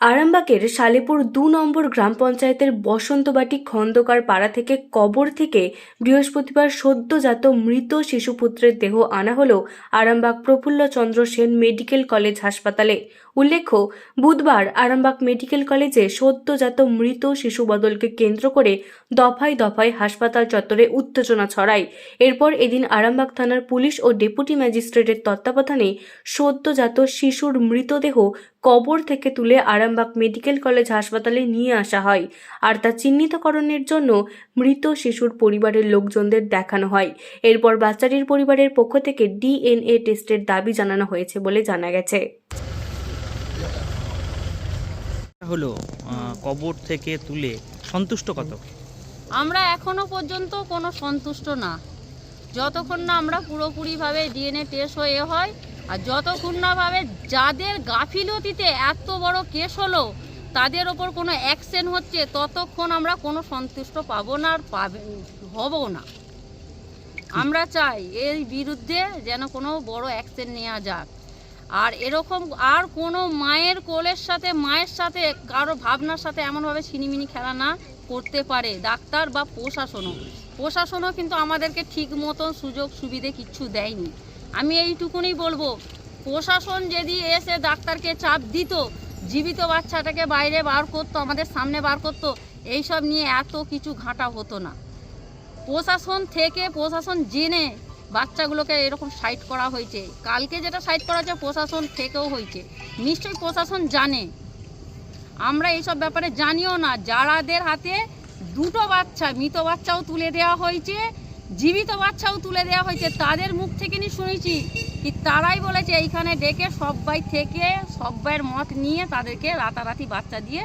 আরামবাগের সালেপুর দু নম্বর গ্রাম পঞ্চায়েতের বসন্তবাটি খন্দকার পাড়া থেকে কবর থেকে বৃহস্পতিবার সদ্যজাত মৃত শিশুপুত্রের দেহ আনা হল আরামবাগ প্রফুল্লচন্দ্র সেন মেডিকেল কলেজ হাসপাতালে। উল্লেখ্য, বুধবার আরামবাগ মেডিকেল কলেজে সদ্যজাত মৃত শিশু বদলকে কেন্দ্র করে দফায় দফায় হাসপাতাল চত্বরে উত্তেজনা ছড়ায়। এরপর এদিন আরামবাগ থানার পুলিশ ও ডেপুটি ম্যাজিস্ট্রেটের তত্ত্বাবধানে সদ্যজাত শিশুর মৃতদেহ কবর থেকে তুলে আরামবাগ মেডিকেল কলেজ হাসপাতালে নিয়ে আসা হয়। আর তা চিহ্নিতকরণের জন্য মৃত শিশুর পরিবারের লোকজনদের দেখানো হয়। এরপর বাচ্চাটির পরিবারের পক্ষ থেকে ডিএনএ টেস্টের দাবি জানানো হয়েছে বলে জানা গেছে। হলো কবর থেকে তুলে সন্তুষ্ট কত? আমরা এখনও পর্যন্ত কোনো সন্তুষ্ট না। যতক্ষণ না আমরা পুরোপুরিভাবে ডিএনএ টেস্ট হয়ে হয় আর যতক্ষণ না যাদের গাফিলতিতে এত বড় কেস হলো, তাদের ওপর কোনো অ্যাকশন হচ্ছে, ততক্ষণ আমরা কোনো সন্তুষ্ট পাবো না আর পাবে হবও না। আমরা চাই এর বিরুদ্ধে যেন কোনো বড় অ্যাকশন নেওয়া যাক। আর এরকম আর কোনো মায়ের কোলের সাথে, মায়ের সাথে, কারও ভাবনার সাথে এমনভাবে ছিনিমিনি খেলা না করতে পারে ডাক্তার বা প্রশাসনও। প্রশাসনও কিন্তু আমাদেরকে ঠিক মতন সুযোগ সুবিধে কিচ্ছু দেয়নি। আমি এইটুকুনি বলব, প্রশাসন যদি এসে ডাক্তারকে চাপ দিত, জীবিত বাচ্চাটাকে বাইরে বার করতো, আমাদের সামনে বার করতো, এইসব নিয়ে এত কিছু ঘাঁটা হতো না। প্রশাসন থেকে প্রশাসন জেনে বাচ্চাগুলোকে এরকম সাইড করা হয়েছে। কালকে যেটা সাইড করা হয়েছে, প্রশাসন থেকেও হয়েছে। নিশ্চয়ই প্রশাসন জানে। আমরা এইসব ব্যাপারে জানিও না। যারাদের হাতে দুটো বাচ্চা, মৃত বাচ্চাও তুলে দেওয়া হয়েছে জীবিত বাচ্চাও তুলে দেওয়া হয়েছে। তাদের মুখ থেকে নি শুনেছি কি তারাই বলেছে এইখানে ডেকে সবাই থেকে সবাইয়ের মত নিয়ে তাদেরকে রাতারাতি বাচ্চা দিয়ে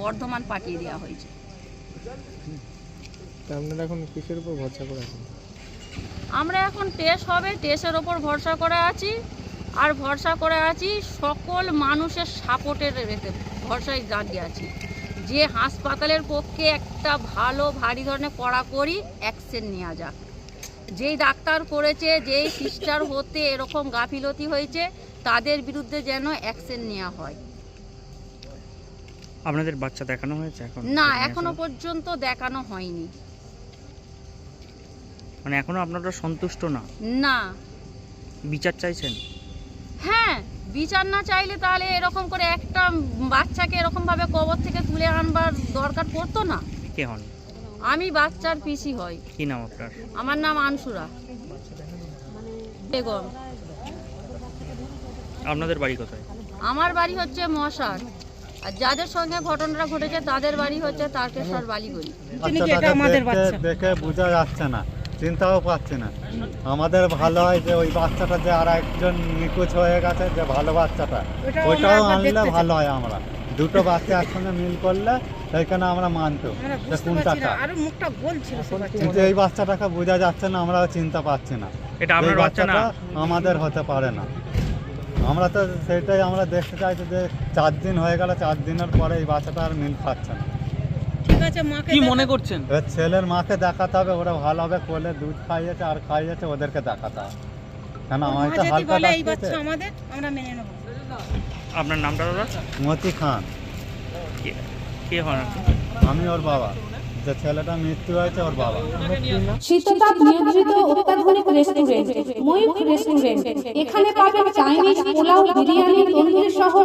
বর্ধমান পাঠিয়ে দেওয়া হয়েছে। আপনারা এখন কিসের উপর ভরসা করে আছেন? আমরা এখন টেস্ট হবে টেস্টের ওপর ভরসা করে আছি। আর ভরসা করে আছি সকল মানুষের সাপোর্টের ভরসায় দাঁড়িয়ে আছি। যে হাসপাতালের পক্ষে একটা ভালো ভারী ধরনের কড়াকড়ি অ্যাকশন নেওয়া যাক। যেই ডাক্তার করেছে যেই সিস্টার হতে এরকম গাফিলতি হয়েছে তাদের বিরুদ্ধে যেন অ্যাকশন নেওয়া হয়। আপনাদের বাচ্চা দেখানো হয়েছে এখন? না এখানে পর্যন্ত দেখানো হয়নি। মানে এখনও আপনারা সন্তুষ্ট না? না। বিচার চাইছেন? হ্যাঁ বিচার না চাইলে তাহলে এরকম করে একটা বাচ্চাকে এরকম ভাবে কবর থেকে তুলে আনবার দরকার পড়তো না? কে হন? আমি বাচ্চার পিসি হই। কি নাম আপনার? আমার নাম আনসুরা। বেগম। আপনাদের বাড়ি কোথায়? আমার বাড়ি হচ্ছে মশার। আর যাদের সঙ্গে ঘটনাটা ঘটেছে তাদের বাড়ি হচ্ছে তারকেশ্বর বালিগড়ি। বাচ্চাটাকে দেখে দেখে বোঝা যাচ্ছে না চিন্তাও পাচ্ছি না। আমাদের ভালো হয় যে ওই বাচ্চাটা যে আর একজন নিখোঁজ হয়ে গেছে যে ভালো বাচ্চাটা ওইটাও আনলে ভালো হয় আমরা। দুটো বাচ্চা একসঙ্গে মিল করলে সেইখানে আমরা মানতো যে কোনটাটা আরও মুখটা গোল ছিল সে বাচ্চাটার। কিন্তু এই বাচ্চাটাকে বোঝা যাচ্ছে না আমরা চিন্তা পাচ্ছি না। এটা এই বাচ্চা না? বাচ্চাটা আমাদের হতে পারে না। আমরা তো সেটাই আমরা দেখতে চাইছি যে চার দিন হয়ে গেল চার দিনের পরে এই বাচ্চাটা আর মিল খাচ্ছে না। ঠিক আছে মাকে কি দেখা- মনে করছেন? এবার ছেলের মাকে দেখাতে হবে ওরা ভালোভাবে কোলে দুধ খাইয়েছে আর খাইয়েছে ওদেরকে দেখাতে হবে। কেন মা তো যদি হালকা বলে এই ডাকতেছে। আমাদের আমরা মেনে নেব। আপনার নামটা দাদা? মতি খান। কে- কে হন আমি ওর বাবা। যে ছেলেটা মৃত্যু হয়েছে ওর বাবা। শীততাপ নিয়ন্ত্রিত অত্যাধুনিক রেস্টুরেন্ট ময়ূখ রেস্টুরেন্ট। এখানে পাবেন চাইনিজ পোলাও বিরিয়ানি তন্দুরি সহ